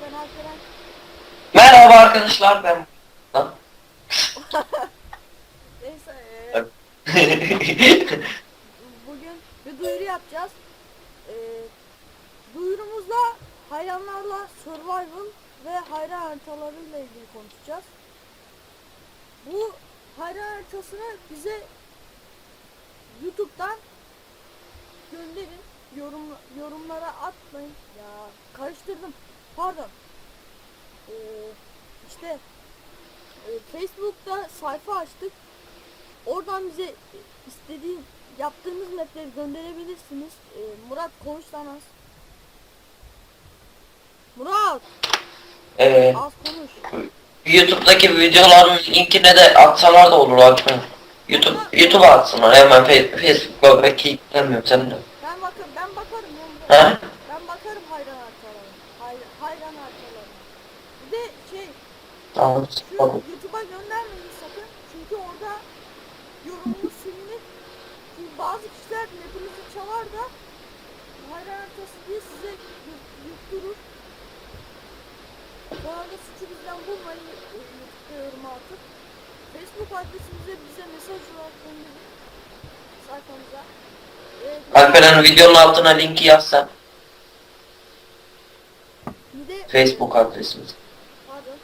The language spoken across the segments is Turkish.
ben Alperen. Merhaba arkadaşlar ben. Lan. Neyse e, bugün bir duyuru yapacağız. E, duyurumuzda hayranlarla survival ve hayran haritalarıyla ilgili konuşacağız. Bu hayran haritasını bize YouTube'dan gönderin. Yorum, yorumlara atmayın. Ya karıştırdım. Pardon. Ee, işte e, Facebook'ta sayfa açtık. Oradan bize istediğin yaptığınız mapleri gönderebilirsiniz. Ee, Murat konuş lan az. Murat Ee, az konuş. YouTube'daki videoların linkine de atsalar da olur Alper. YouTube YouTube'a atsınlar hemen Facebook'a belki yüklenmiyorum sen de. Ben bakar ben bakarım. He? Hayran haritalarına. Hay, hayran haritalarına. Bir de şey Tamam. Şu tamam. YouTube'a göndermeyin sakın. Çünkü orada yorumunuz silinir. Çünkü bazı kişiler mapinizi çalar da hayran haritası diye size yutturur. Sonra da suçu bizden bulmayın e, YouTube'da yorum atıp. Facebook adresimize bize mesaj olarak gönderin. Sayfamıza. Evet, Alperen videonun altına linki yazsan. Bir de Facebook adresimiz. Pardon.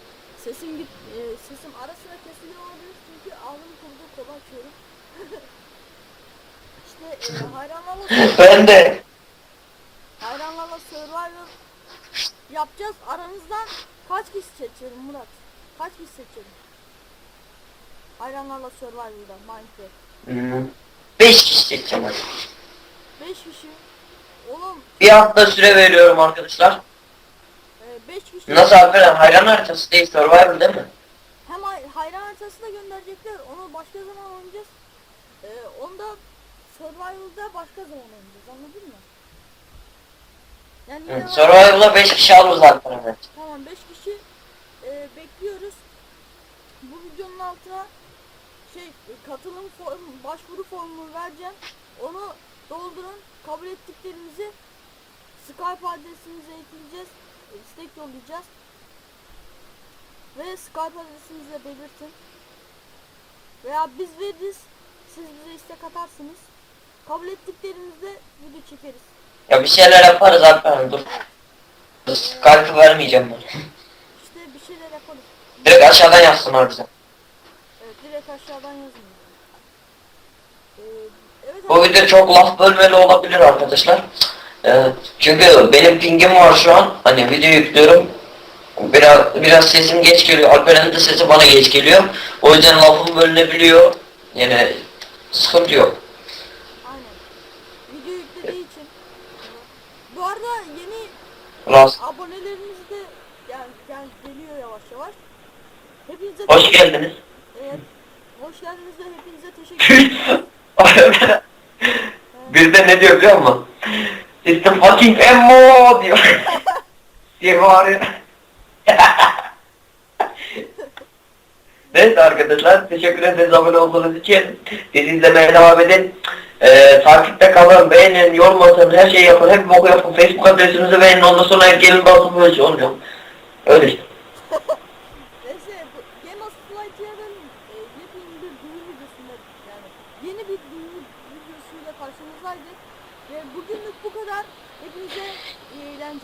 Sesim git e, sesim ara sıra kesiliyor olabilir çünkü ağzım kurdu kola açıyorum. işte e, hayranlarla ben de. hayranlarla survival yapacağız. Aranızdan kaç kişi seçelim Murat? Kaç kişi seçelim? Hayranlarla survival'da Minecraft. Hmm. 5 kişi çekeceğim hadi. 5 kişi. Oğlum Bir hafta süre veriyorum arkadaşlar. 5 kişi. Nasıl Alperen hayran haritası değil Survivor değil mi? Hem hay- hayran haritası da gönderecekler. Onu başka zaman oynayacağız. Ee, onu da Survival'da başka zaman oynayacağız. Anladın mı? Yani yine Hı, var- Survivor'la 5 kişi alırız Alperen. evet. Tamam 5 kişi e, bekliyoruz. Bu videonun altına şey e, katılım form, başvuru formunu vereceğim. Onu doldurun. Kabul ettiklerimizi Skype adresimize ekleyeceğiz. Yollayacağız. Ve Skype adresinizi de belirtin. Veya biz veririz. Siz bize istek atarsınız. Kabul ettiklerimizde video çekeriz. Ya bir şeyler yaparız Alperen dur. Kalbi vermeyeceğim ben. İşte bir şeyler yaparız. Direkt aşağıdan yazsınlar bize. Evet direkt aşağıdan yazın. Ee, evet Bu video çok laf bölmeli olabilir arkadaşlar. Ee, çünkü benim pingim var şu an. Hani video yüklüyorum. Biraz biraz sesim geç geliyor. Alperen'in de sesi bana geç geliyor. O yüzden lafım bölünebiliyor. Yani sıkıntı yok. Aynen. Video yüklediği için. Bu arada yeni Rast. abonelerimiz de yani, yani geliyor yavaş yavaş. Hepinize Hoş geldiniz. Evet. Hoş geldiniz de hepinize teşekkür ederim. Bir de ne diyor biliyor musun? It's a fucking ammo diyor. diye bağırıyor. Neyse arkadaşlar teşekkür ederiz abone olduğunuz için. Bizi izlemeye devam edin. Ee, takipte kalın, beğenin, yorum her şeyi yapın, hep boku yapın. Facebook adresimizi beğenin, ondan sonra gelin basın böyle şey olmuyor. Öyle işte. Neyse, e, yeni bir düğün videosuyla karşınızdaydık. Ve bugünlük bu kadar. Hepinize iyi eğlenceler.